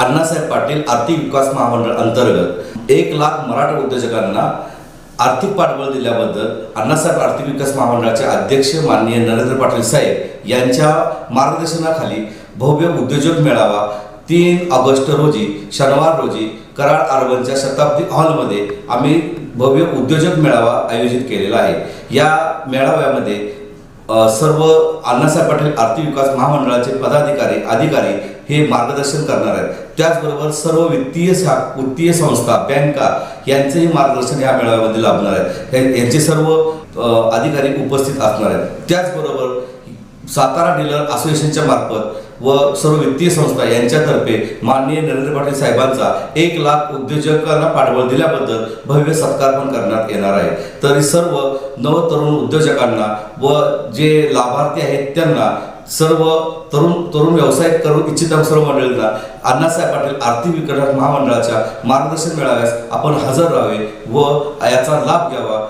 अण्णासाहेब पाटील आर्थिक विकास महामंडळ अंतर्गत एक लाख मराठा उद्योजकांना आर्थिक पाठबळ दिल्याबद्दल अण्णासाहेब आर्थिक विकास महामंडळाचे अध्यक्ष माननीय नरेंद्र पाटील साहेब यांच्या मार्गदर्शनाखाली भव्य उद्योजक मेळावा तीन ऑगस्ट रोजी शनिवार रोजी कराड आर्बनच्या शताब्दी हॉलमध्ये आम्ही भव्य उद्योजक मेळावा आयोजित केलेला आहे. या मेळाव्यामध्ये सर्व अण्णासाहेब पाटील आर्थिक विकास महामंडळाचे पदाधिकारी अधिकारी हे मार्गदर्शन करणार आहेत. त्याचबरोबर सर्व वित्तीय शा वित्तीय संस्था बँका यांचेही मार्गदर्शन या मेळाव्यामध्ये लाभणार आहे यांचे सर्व अधिकारी उपस्थित असणार आहेत. त्याचबरोबर सातारा डीलर असोसिएशनच्या मार्फत व सर्व वित्तीय संस्था यांच्यातर्फे माननीय नरेंद्र पाटील साहेबांचा एक लाख उद्योजकांना पाठबळ दिल्याबद्दल भव्य सत्कार पण करण्यात येणार आहे. तरी सर्व नवतरुण उद्योजकांना व जे लाभार्थी आहेत त्यांना सर्व तरुण तरुण व्यवसाय करू इच्छित सर्व मंडळींना अण्णासाहेब पाटील आर्थिक विकास महामंडळाच्या मार्गदर्शन मिळाव्यास आपण हजर राहावे व याचा लाभ घ्यावा.